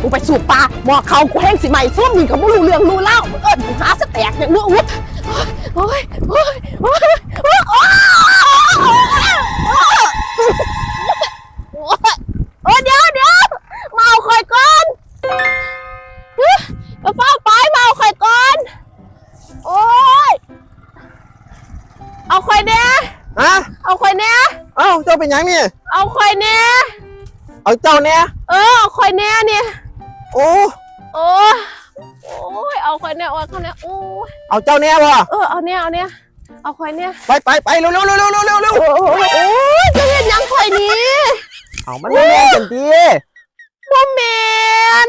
กูไปสูบปลาหมอเขากูแห้งสิใหม่ส้มนี่ก็บ่รู้เรื่องรู้เล่าเอิ้นกูหาสแตกอย่างนู้นโอ้ยโอ้ยโอ้ยโอ้ยโอ้ยโอ้ยเดี๋ยวเดี๋ยวมาเอาข่อยก่อนมาเฝ้าไปมาเอาข่อยก่อนโอ้ยเอาข่อยเนี่ยฮะเอาข่อยเนี่ยเอ้าเจ้าเป็นหยังนี่ เอาข่อยเนี่ยเอาเจ้าเนี่ย เออเอาข่อยเนี่ยเนี่ย โอ้โอ้ยโอ้ยเอาข่อยเนี่ยเอาข่อยเนี่ยโอ้ยเอาเจ้าเนี่ยบ่เออเอาเนี่ยเอาเนี่ยเอาข่อยเนี่ยไปไปไปเร็วเร็วเร็วเร็วเร็วเร็วเร็วโอ้ยโอ้ยจะเห็นหยังข่อยนี้เอามันไม่แรงกันทีบ่แมน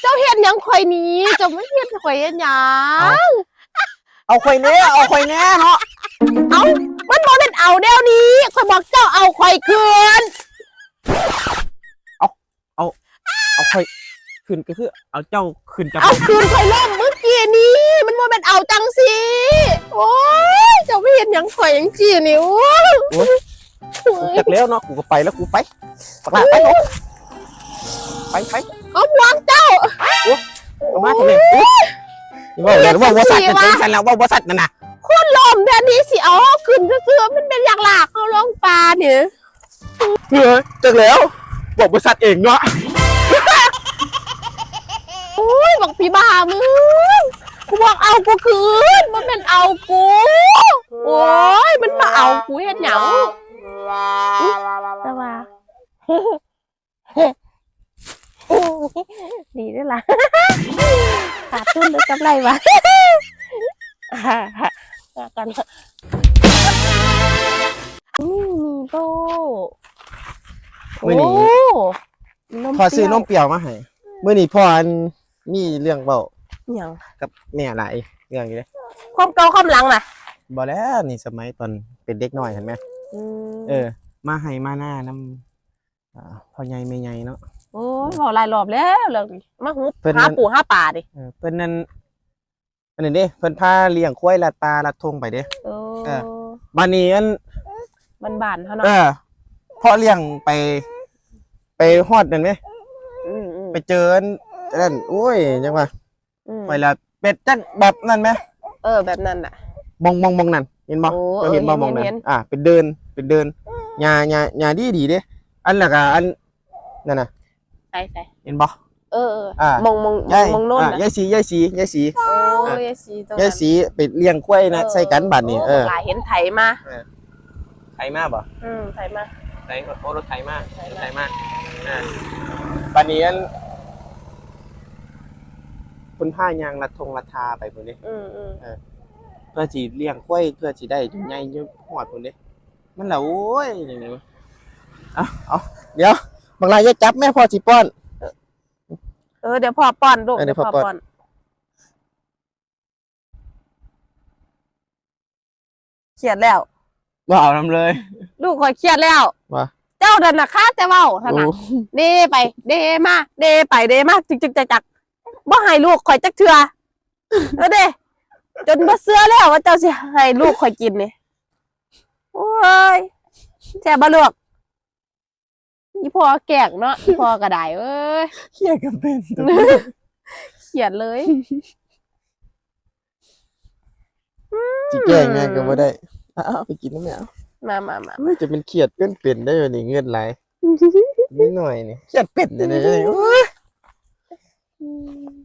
เจ้าเห็นหยังข่อยนี้เจ้าไม่เห็นข่อยเห็นหยังเอาข่อยเนี้ยเอาข่อยเนี้ยเนาะ ขึ้นก็คือ เอาเจ้าขึ้นจับเอาคืนข่อยเล่มเมื่อกี้นี้มันบ่เป็นเอาจังสิโอ้ยเจ้าไม่เห็นหยังข่อยหยังจีนี่โอ้ยจากแล้วเนาะกูก็ไปแล้วกูไปปากหลาไปลูกไปไปเอาหวงเจ้าเอามาทำไมอุ๊ยว่าเลยว่าว่าสัตว์จะถึงสันแล้วว่าว่าสัตว์นั่นน่ะคนลมแทนนี้สิเอาขึ้นเสื้อๆมันเป็นอย่างหลากเขาลงปลาเนี่ยเฮ้ยจากแล้วบอกบริษัทเองเนาะโอ้ยบอก พี่บ้ามึงกูบอกเอากูคืนมันเป็นเอากู โอ้ยมันมาเอากูเห็นหยังแต่ว่าดีด้วยล่ะขาดทุนหรือกำไรวะกันนี่มีโบมื่อนี้โนมพอซื้อนมเปรี้ยวเปรี้ยวมาให้มื่อนี้พ่ออัน มีเรื่องเบาหยังกับแม่หลายเรื่องอยู่เลยความเก่าความหลังน่ะบอกแล้วนี่สมัยตอนเป็นเด็กน้อยเห็นไหมมเออ มาให้มาหน้าน้ำอ่าพ่อใหญ่แม่ใหญ่เนาะ โอ้ยบอกหลายรอบแล้วเรื่องนี้มาหุบเพิ่นหาปูหาป่าดิเออเพิ่นนั่นอันนี้เด้เพิ่นพาเลี้ยงควายลัดปลาลัดทงไปเด้เอเอออบัดนี้อันมันบานๆเท่านั้เอนอพ่อเลี้ยงไป ไปฮอดนั่นไหม อืมอืมไปเจออัน นั่นโอ้ยจังว่าอืมไปละเป็ดจังแบบนั่นไหมเออแบบนั้นน่ะ มองมองมองนั่นเห็นบ่โอ้เราเห็นบ่เออมองนั่นเห็น อะเป็นเดินเป็นเดินหญ้าหญ้าหญ้าดีดีเด้อันละก็อันนั่นน่ะใส่ใส่เห็นบ่ เออเอออ่ามองมองมยาอยงมองโน่นอะน่ะยายสียายสียายสีโอ้อะยายสีตรงยายนั้นสีไปเลี้ยงควายนะเออ ใส่กันบัดนี้โเออหลายเห็นไถมา ไทยมาบ่ อืมไถมาไทยโอ้รถไทยมาไทยมาอ่าบัดนี้อัน คุณผ้ายางรัดทงรัดทาไปพุ่นนี้อืมอืมเพื่อสิเลี้ยงควายเพื่อสิได้จนใหญ่จนหอดพุ่นนี้มันละโอ้ยอย่างนี้เอาเอาเดี๋ยวบางรายจะจับแม่พ่อสิป้อน เออเดี๋ยวพ่อป้อนลูกเออเดี๋ยวพ่อป้อน เครียดแล้วว่าเอาทำเลยลูกคอยเครียดแล้ว ว่าเจ้าเดินน่ะข้าแต่เว้าท่านโอ้น่ะเดไป เดมา เดไปเดมาจึกจึกจักจัก บ่ให้ลูกคอยจักเทื่อเออเด้จนบ่เชื่อแล้วว่าเจ้าสิให้ลูกคอยกินนี่โอ้ยแซ่บบ่ลูกอีพ่อแกล้งเนาะอีพ่อก็ได้เอ้ยเขี้ยกันเป็นเขียนเลยจิแกล้งไงก็บ่ได้อ้าวไปกินน้ำแมวมามามามันจะเป็นเขียดเป็นเป็นได้วันนี้เงินไหลายนิดหน่อยนี่เขียดเป็ดเนี่ยนะโอ้ย 嗯。